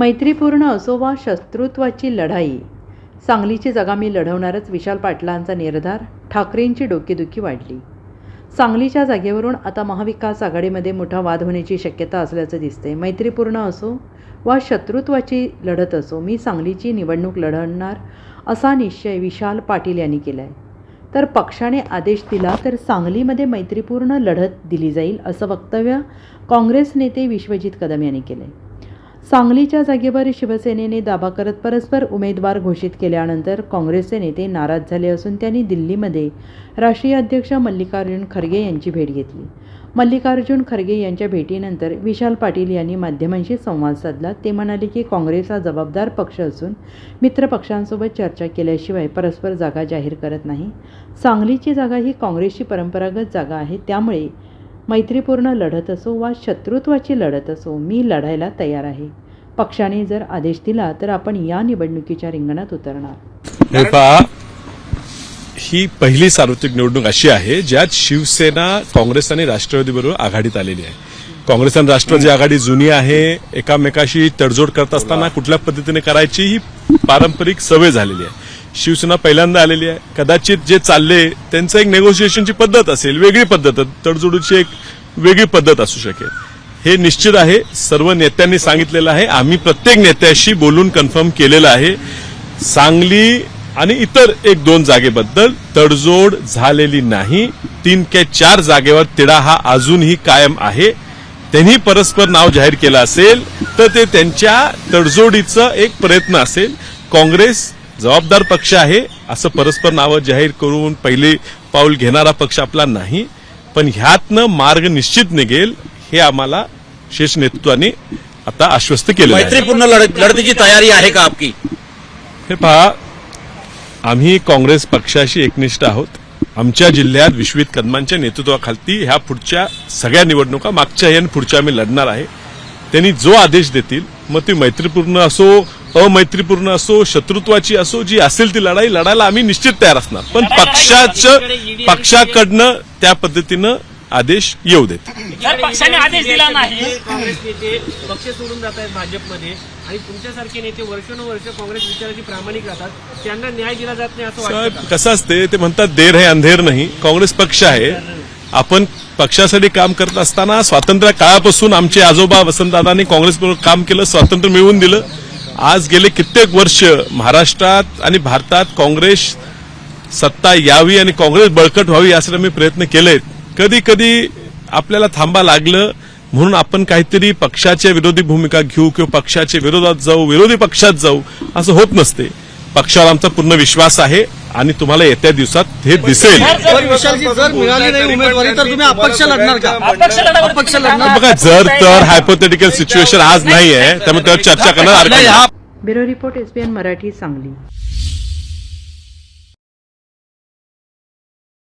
मैत्रीपूर्ण असो वा शत्रुत्वाची लढाई सांगलीची जागा मी लढवणारच विशाल पाटलांचा निर्धार ठाकरेंची डोकेदुखी वाढली. सांगलीच्या जागेवरून आता महाविकास आघाडीमध्ये मोठा वाद होण्याची शक्यता असल्याचं दिसते मैत्रीपूर्ण असो वा शत्रुत्वाची लढत असो मी सांगलीची निवडणूक लढवणार असा निश्चय विशाल पाटील यांनी केला आहे तर पक्षाने आदेश दिला तर सांगलीमध्ये मैत्रीपूर्ण लढत दिली जाईल असं वक्तव्य काँग्रेस नेते विश्वजित कदम यांनी केलं आहे सांगलीच्या जागेवर शिवसेनेने दावा करत परस्पर उमेदवार घोषित केल्यानंतर काँग्रेसचे नेते नाराज झाले असून त्यांनी दिल्लीमध्ये राष्ट्रीय अध्यक्ष मल्लिकार्जुन खरगे यांची भेट घेतली. मल्लिकार्जुन खरगे यांच्या भेटीनंतर विशाल पाटील यांनी माध्यमांशी संवाद साधला. ते म्हणाले की काँग्रेस हा जबाबदार पक्ष असून मित्रपक्षांसोबत चर्चा केल्याशिवाय परस्पर जागा जाहीर करत नाही. सांगलीची जागा ही काँग्रेसची परंपरागत जागा आहे. त्यामुळे मैत्रीपूर्ण लढत असो वा शत्रुत्वाची लढत असो मी लढायला तयार आहे. पक्षाने जर आदेश दिला तर आपण या निवडणुकीच्या रिंगणात उतरणार. ही पहिली सार्वत्रिक निवडणूक अशी आहे ज्यात शिवसेना काँग्रेस आणि राष्ट्रवादी बरोबर आघाडीत आलेली आहे. काँग्रेस आणि राष्ट्रवादी आघाडी जुनी आहे एकामेकाशी तडजोड करत असताना कुठल्या पद्धतीने करायची ही पारंपरिक सवय झालेली आहे. शिवसेना पहिल्यांदा आलेली आहे. कदाचित जे चालले त्यांचं एक नेगोशिएशनची पद्धत असेल वेगळी पद्धत तडजोडीची एक वेगळी पद्धत असू शकेल. हे निश्चित आहे सर्व नेत्यांनी सांगितलेलं आहे. आम्ही प्रत्येक नेत्याशी बोलून कन्फर्म केलेलं आहे. सांगली आणि इतर एक दोन जागेबद्दल तडजोड झालेली नाही. तीन के चार जागेवर तिढा हा अजूनही कायम आहे. त्यांनी परस्पर नाव जाहीर केलं असेल तर ते त्यांच्या तडजोडीचं एक प्रयत्न असेल. काँग्रेस जबाबदार पक्ष आहे असं परस्पर नावं जाहीर करून पहिले पाऊल घेणारा पक्ष आपला नाही पण ह्यातनं मार्ग निश्चित निघेल हे आम्हाला शेष नेतृत्वाने आता आश्वस्त केलं मैत्रीपूर्ण लढ- लढतीची तयारी आहे का आपकी? हे पहा आम्ही काँग्रेस पक्षाशी एकनिष्ठ आहोत. आमच्या जिल्ह्यात विश्वित कदमांच्या नेतृत्वाखाली ह्या पुढच्या सगळ्या निवडणुका मागच्या आणि पुढच्या आम्ही लढणार आहे. त्यांनी जो आदेश देतील मग ती मैत्रीपूर्ण असो अमैत्रीपूर्ण असो शत्रुत्वाची असो जी असेल ती लढाई लढायला आम्ही निश्चित तयार असणार. पण पक्षाचं पक्षाकडनं त्या पद्धतीनं आदेश येऊ देत. जर पक्षाने आदेश दिला नाही. काँग्रेस नेते पक्ष सोडून जात आहेत भाजपमध्ये आणि तुमच्यासारखे नेते वर्षानुवर्ष काँग्रेस विचाराची प्रामाणिक राहतात त्यांना न्याय दिला जात नाही असं वाटतं साहेब का? कसं असते ते म्हणतात देर है अंधेर नाही. काँग्रेस पक्ष आहे. आपण पक्षासाठी काम करत असताना स्वातंत्र्य काळापासून आमचे आजोबा वसंतदादांनी काँग्रेसबरोबर काम केलं स्वातंत्र्य मिळवून दिलं. आज गेले कित्येक वर्ष महाराष्ट्रात आणि भारतात काँग्रेस सत्ता यावी आणि काँग्रेस बळकट व्हावी यासाठी मी प्रयत्न केलेत. कधी कधी आपल्याला थांबा लागलं म्हणून आपण काहीतरी पक्षाच्या विरोधी भूमिका घेऊ किंवा पक्षाच्या विरोधात जाऊ विरोधी पक्षात जाऊ असं होत नसते. पक्षावर आमचा पूर्ण विश्वास आहे. आणि तुम्हाला येत्या दिवसात हे दिसेल. पण विशालजी जर मिळाली नाही उमेदवारी तर तुम्ही अपक्ष लढणार का? अपक्ष लढा अपक्ष लढणार. बघा जर तर हायपोथेटिकल सिच्युएशन आज नाही आहे त्यामुळे त्यावर चर्चा करणार. Bureau report SBN Marathi Sangli.